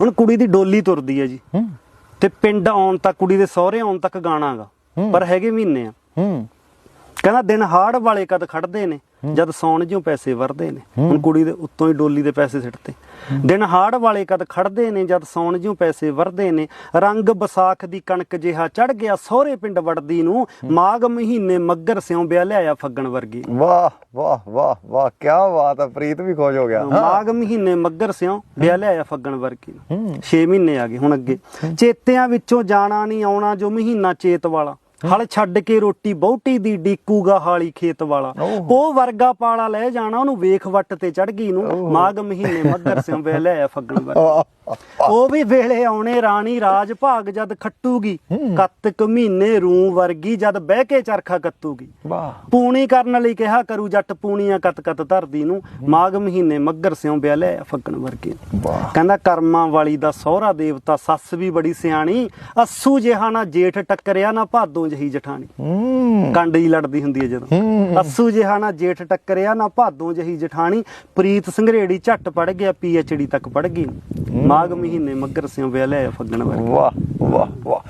ਹੁਣ ਕੁੜੀ ਦੀ ਡੋਲੀ ਤੁਰਦੀ ਹੈ ਜੀ। ਹੂੰ। ਤੇ ਪਿੰਡ ਆਉਣ ਤੱਕ ਕੁੜੀ ਦੇ ਸਹੁਰੇ ਆਉਣ ਤੱਕ ਗਾਣਾਗਾ। ਪਰ ਹੈਗੇ ਮਹੀਨੇ ਆ। ਹੂੰ। ਕਹਿੰਦਾ ਦਿਨ ਹਾੜ ਵਾਲੇ ਕਦ ਖੜਦੇ ਨੇ। ਜਦ ਸੌਣ ਜਿਉ ਪੈਸੇ ਵਰਦੇ ਨੇ। ਹੁਣ ਕੁੜੀ ਦੇ ਉੱਤੋਂ ਹੀ ਡੋਲੀ ਦੇ ਪੈਸੇ ਸਿੱਟਤੇ। ਦਿਨ ਹਾੜ ਵਾਲੇ ਕਦ ਖੜਦੇ ਨੇ ਜਦ ਸੌਣ ਜਿਉ ਪੈਸੇ ਵਰਦੇ ਨੇ। ਰੰਗ ਵਿਸਾਖ ਦੀ ਕਣਕ ਜਿਹਾ ਚੜ ਗਿਆ ਸਹੁਰੇ ਪਿੰਡ ਵੜਦੀ ਨੂੰ ਮਾਘ ਮਹੀਨੇ ਮੱਗਰ ਸਿਉ ਵਿਆਹ ਲਿਆਇਆ ਫੱਗਣ ਵਰਗੀ। ਵਾਹ ਵਾਹ ਵਾਹ ਵਾਹ ਕੀ ਬਾਤ ਹੈ ਪ੍ਰੀਤ ਵੀ ਖੁਸ਼ ਹੋ ਗਿਆ। ਮਾਘ ਮਹੀਨੇ ਮੱਗਰ ਸਿਉ ਵਿਆਹ ਲਿਆਇਆ ਫੱਗਣ ਵਰਗੀ ਨੂੰ। ਹੂੰ। 6 ਮਹੀਨੇ ਆ ਗਏ ਹੁਣ ਅੱਗੇ। ਚੇਤਿਆਂ ਵਿੱਚੋਂ ਜਾਣਾ ਨਹੀਂ ਆਉਣਾ ਜੋ ਮਹੀਨਾ ਚੇਤ ਵਾਲਾ। ਹਲ ਛੱਡ ਕੇ ਰੋਟੀ ਬਹੁਟੀ ਦੀ ਡੀਕੂਗਾ ਹਾਲੀ ਖੇਤ ਵਾਲਾ। ਉਹ ਵਰਗਾ ਪਾਲਾ ਲੈ ਜਾਣਾ ਉਹਨੂੰ ਵੇਖ ਵੱਟ ਤੇ ਚੜ ਗਈ ਨੂੰ। ਮਾਘ ਮਹੀਨੇ ਮੱਗਰ ਸਿਉ ਵੇ ਲੈ ਫੱਗਣ ਵਰਗੀ। ਉਹ ਵੀ ਵੇਲੇ ਆਉਣੇ ਰਾਣੀ ਰਾਜ ਭਾਗ ਜਦ ਖੱਟੂਗੀ। ਕੱਤਕ ਮਹੀਨੇ ਰੂ ਵਰਗੀ ਜਦ ਬਹਿ ਕੇ ਚਰਖਾ ਕੱਤੂਗੀ। ਵਾਹ। ਪੂਣੀ ਕਰਨ ਲਈ ਕਿਹਾ ਕਰੂ ਜੱਟ ਪੂਣੀਆਂ ਕਤ ਕਤ ਧਰਦੀ ਨੂੰ। ਮਾਘ ਮਹੀਨੇ ਮੱਗਰ ਸਿਉ ਵਿਆਹ ਲੈ ਫੱਗਣ ਵਰਗੀ। ਵਾਹ। ਕਹਿੰਦਾ ਕਰਮਾਂ ਵਾਲੀ ਦਾ ਸਹੁਰਾ ਦੇਵਤਾ ਸੱਸ ਵੀ ਬੜੀ ਸਿਆਣੀ। ਅੱਸੂ ਜਿਹਾ ਨਾ ਜੇਠ ਟੱਕਰਿਆ ਨਾ ਭਾਦੋਂ ਜਹੀ ਜਠਾਣੀ। ਹੂੰ। ਕੰਡ ਹੀ ਲੜਦੀ ਹੁੰਦੀ ਹੈ ਜਦੋਂ। ਅੱਸੂ ਜਿਹਾ ਨਾ ਜੇਠ ਟੱਕਰਿਆ ਨਾ ਭਾਦੋਂ ਜਹੀ ਜਠਾਣੀ। ਪ੍ਰੀਤ ਸੰਘਰੇੜੀ ਝੱਟ ਪੜ ਗਿਆ ਪੀਐਚਡੀ ਤੱਕ ਪੜ ਗਈ। ਮਾਘ ਮਹੀਨੇ ਮੱਗਰ ਸਿਉ ਵਿਆਹ ਲਿਆ ਫੱਗਣ ਵਰਗੀ। ਵਾਹ ਵਾਹ ਵਾਹ।